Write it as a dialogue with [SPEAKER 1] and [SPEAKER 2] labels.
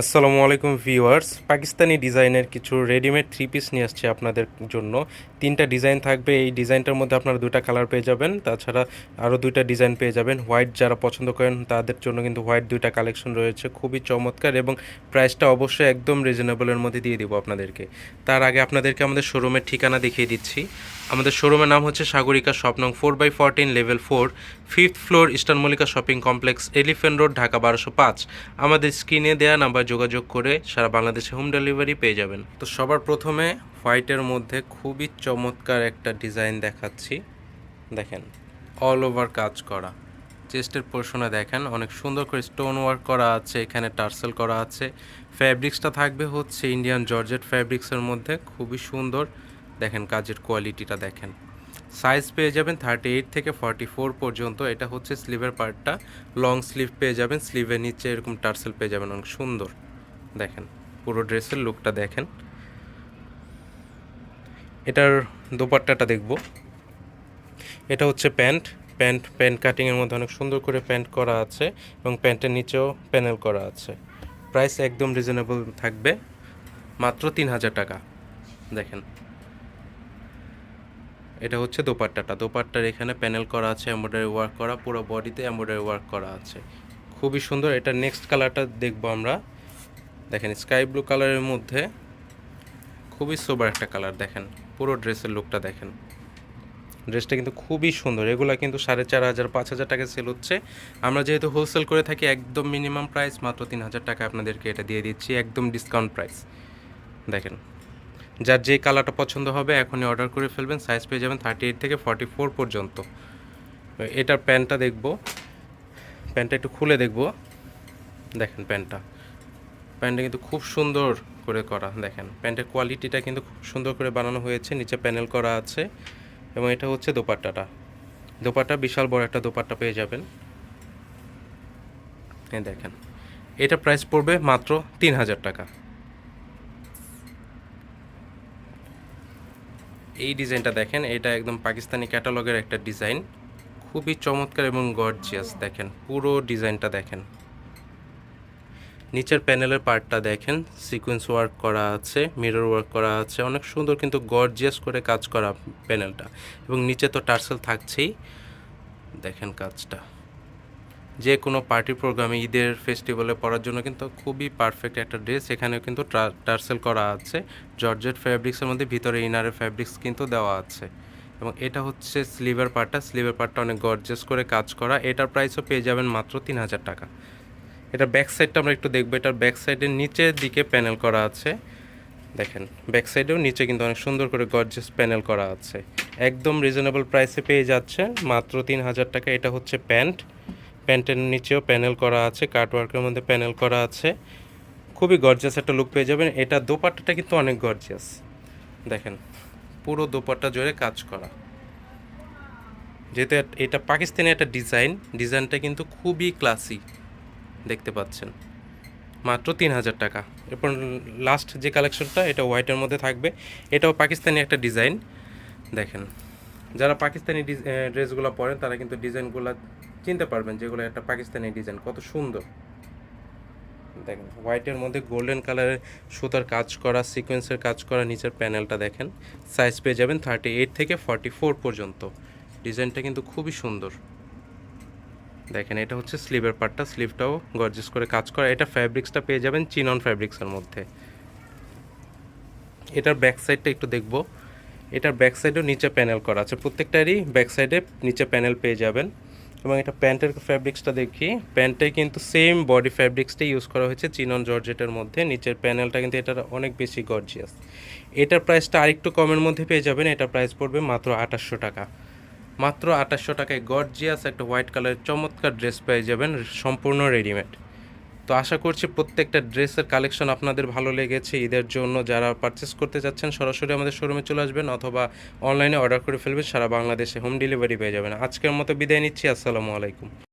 [SPEAKER 1] আসসালামু আলাইকুম ভিউয়ার্স। পাকিস্তানি ডিজাইনের কিছু রেডিমেড থ্রি পিস নিয়ে আসছে আপনাদের জন্য। তিনটা ডিজাইন থাকবে। এই ডিজাইনটার মধ্যে আপনারা দুটা কালার পেয়ে যাবেন। তাছাড়া আরও দুইটা ডিজাইন পেয়ে যাবেন। হোয়াইট যারা পছন্দ করেন, তাদের জন্য কিন্তু হোয়াইট দুইটা কালেকশন রয়েছে। খুবই চমৎকার এবং প্রাইসটা অবশ্যই একদম রিজনেবলের মধ্যে দিয়ে দিব আপনাদেরকে। তার আগে আপনাদেরকে আমাদের শোরুমের ঠিকানা দেখিয়ে দিচ্ছি। আমাদের শোরুমের নাম হচ্ছে Sagarika স্বপ্নং four by fourteen level four fifth floor Eastern Mallika Shopping Complex Elephant Road Dhaka বারোশো পাঁচ। আমাদের স্ক্রিনে দেওয়া নাম্বার যোগাযোগ করে সারা বাংলাদেশে হোম ডেলিভারি পেয়ে যাবেন। তো সবার প্রথমে হোয়াইটের মধ্যে খুবই চমৎকার একটা ডিজাইন দেখাচ্ছি। দেখেন অল ওভার কাজ করা। চেস্টের পোর্শনে দেখেন, অনেক সুন্দর করে স্টোন ওয়ার্ক করা আছে, এখানে টার্সেল করা আছে। ফ্যাব্রিক্সটা থাকবে হচ্ছে ইন্ডিয়ান জর্জেট ফ্যাব্রিক্সের মধ্যে, খুবই সুন্দর। দেখেন, কাজের কোয়ালিটিটা দেখেন। সাইজ পেয়ে যাবেন থার্টি এইট থেকে ফর্টি ফোর পর্যন্ত। এটা হচ্ছে স্লিভের পার্টটা। লং স্লিভ পেয়ে যাবেন, স্লিভের নিচে এরকম টার্সেল পেয়ে যাবেন, অনেক সুন্দর। দেখেন, পুরো ড্রেসের লুকটা দেখেন। এটার দোপাট্টাটা দেখব। এটা হচ্ছে প্যান্ট। প্যান্ট প্যান্ট কাটিংয়ের মধ্যে অনেক সুন্দর করে প্যান্ট করা আছে এবং প্যান্টের নিচেও প্যানেল করা আছে। প্রাইস একদম রিজনেবল থাকবে, মাত্র তিন হাজার টাকা। দেখেন। এটা হচ্ছে দোপাট্টাটা। দোপাট্টার এখানে প্যানেল করা আছে এমব্রয়ডারি ওয়ার্ক করা, পুরো বডিতে এমব্রয়ডারি ওয়ার্ক করা আছে। খুবই সুন্দর। এটা নেক্সট কালারটা দেখব আমরা। দেখেন স্কাই ব্লু কালারের মধ্যে খুবই সোবার একটা কালার দেখেন, পুরো ড্রেসের লুকটা দেখেন। ড্রেসটা কিন্তু খুবই সুন্দর। এগুলো কিন্তু সাড়ে চার হাজার, পাঁচ হাজার টাকা সেল হচ্ছে। আমরা যেহেতু হোলসেল করে থাকি, একদম মিনিমাম প্রাইস মাত্র তিন হাজার টাকা আপনাদেরকে এটা দিয়ে দিচ্ছি, একদম ডিসকাউন্ট প্রাইস দেখেন যার যে কালারটা পছন্দ হবে এখনই অর্ডার করে ফেলবেন। সাইজ পেয়ে যাবেন থার্টি এইট থেকে ফর্টি ফোর পর্যন্ত এটার প্যান্টটা দেখব। প্যান্টটা একটু খুলে দেখব। দেখেন প্যান্টটা প্যান্টটা কিন্তু খুব সুন্দর করে করা, দেখেন। প্যান্টের কোয়ালিটিটা কিন্তু খুব সুন্দর করে বানানো হয়েছে। নিচে প্যানেল করা আছে এবং এটা হচ্ছে দোপাট্টাটা। দোপাট্টা, বিশাল বড় একটা দোপাট্টা পেয়ে যাবেন। দেখেন। এটা প্রাইস পড়বে মাত্র তিন হাজার টাকা। এই ডিজাইনটা দেখেন, এটা একদম পাকিস্তানি ক্যাটালগের একটা ডিজাইন। খুবই চমৎকার এবং গর্জিয়াস দেখেন, পুরো ডিজাইনটা দেখেন। নিচের প্যানেলের পার্টটা দেখেন সিকোয়েন্স ওয়ার্ক করা আছে মিরর ওয়ার্ক করা আছে, অনেক সুন্দর কিন্তু গর্জিয়াস করে কাজ করা প্যানেলটা। এবং নিচে তো টার্সেল থাকছেই। দেখেন কাজটা। যে কোনো পার্টি প্রোগ্রামে ঈদের ফেস্টিভ্যালে পরার জন্য কিন্তু খুবই পারফেক্ট একটা ড্রেস এখানেও কিন্তু টার্সেল করা আছে। জর্জেট ফ্যাব্রিক্সের মধ্যে ভিতরে ইনারের ফ্যাব্রিক্স কিন্তু দেওয়া আছে। এবং এটা হচ্ছে স্লিভের পার্টটা স্লিভের পার্টটা অনেক গর্জেস করে কাজ করা। এটার প্রাইসও পেয়ে যাবেন মাত্র তিন হাজার টাকা। এটা ব্যাক সাইডটা আমরা একটু দেখব। এটার ব্যাক সাইডের নিচের দিকে প্যানেল করা আছে। দেখেন ব্যাক সাইডেও নিচে কিন্তু অনেক সুন্দর করে গর্জেস প্যানেল করা আছে। একদম রিজনেবল প্রাইসে পেয়ে যাচ্ছে মাত্র তিন হাজার টাকা। এটা হচ্ছে প্যান্ট। প্যান্টের নিচেও প্যানেল করা আছে, কাটওয়ার্কের মধ্যে প্যানেল করা আছে। খুবই গর্জিয়াস একটা লুক পেয়ে যাবেন। এটা দোপাট্টাটা কিন্তু অনেক গর্জিয়াস দেখেন, পুরো দোপাট্টা জুড়ে কাজ করা। যেহেতু এটা পাকিস্তানি একটা ডিজাইন ডিজাইনটা কিন্তু খুবই ক্লাসি দেখতে পাচ্ছেন। মাত্র তিন হাজার টাকা। এরপর লাস্ট যে কালেকশনটা এটা হোয়াইটের মধ্যে থাকবে। এটাও পাকিস্তানি একটা ডিজাইন দেখেন। যারা পাকিস্তানি ড্রেসগুলো পরেন তারা কিন্তু ডিজাইনগুলো চিনতে পারবেন যেগুলো একটা পাকিস্তানি ডিজাইন। কত সুন্দর। দেখেন, হোয়াইটের মধ্যে গোল্ডেন কালারের সুতার কাজ করা, সিকোয়েন্সের কাজ করা নিচের প্যানেলটা দেখেন। সাইজ পেয়ে যাবেন থার্টি এইট থেকে ফর্টি ফোর পর্যন্ত। ডিজাইনটা কিন্তু খুবই সুন্দর। দেখেন, এটা হচ্ছে স্লিভের পার্টটা স্লিভটাও গর্জিস করে কাজ করা। এটা ফ্যাব্রিক্সটা পেয়ে যাবেন চিনন ফ্যাব্রিক্সের মধ্যে। এটার ব্যাক সাইডটা একটু দেখব। এটার ব্যাক সাইডেও নিচে প্যানেল করা আছে। প্রত্যেকটারই ব্যাক সাইডে নিচে প্যানেল পেয়ে যাবেন। এবং এটা প্যান্টের ফ্যাব্রিক্সটা দেখি। প্যান্টে কিন্তু সেম বডি ফ্যাব্রিক্সটাই ইউজ করা হয়েছে চিনন জর্জেটের মধ্যে। নিচের প্যানেলটা কিন্তু এটার অনেক বেশি গর্জিয়াস এটার প্রাইসটা আরেকটু কমের মধ্যে পেয়ে যাবেন। এটা প্রাইস পড়বে মাত্র আঠাশশো টাকা। মাত্র আঠাশশো টাকায় গর্জিয়াস একটা হোয়াইট কালারের চমৎকার ড্রেস পেয়ে যাবেন। সম্পূর্ণ রেডিমেড তো আশা করছি প্রত্যেকটা ড্রেসের কালেকশন আপনাদের ভালো লেগেছে ঈদের জন্য। যারা পারচেস করতে যাচ্ছেন সরাসরি আমাদের শোরুমে চলে আসবেন অথবা অনলাইনে অর্ডার করে ফেলবেন, সারা বাংলাদেশে হোম ডেলিভারি পেয়ে যাবেন। আজকের মতো বিদায় নিচ্ছি, আসসালামু আলাইকুম।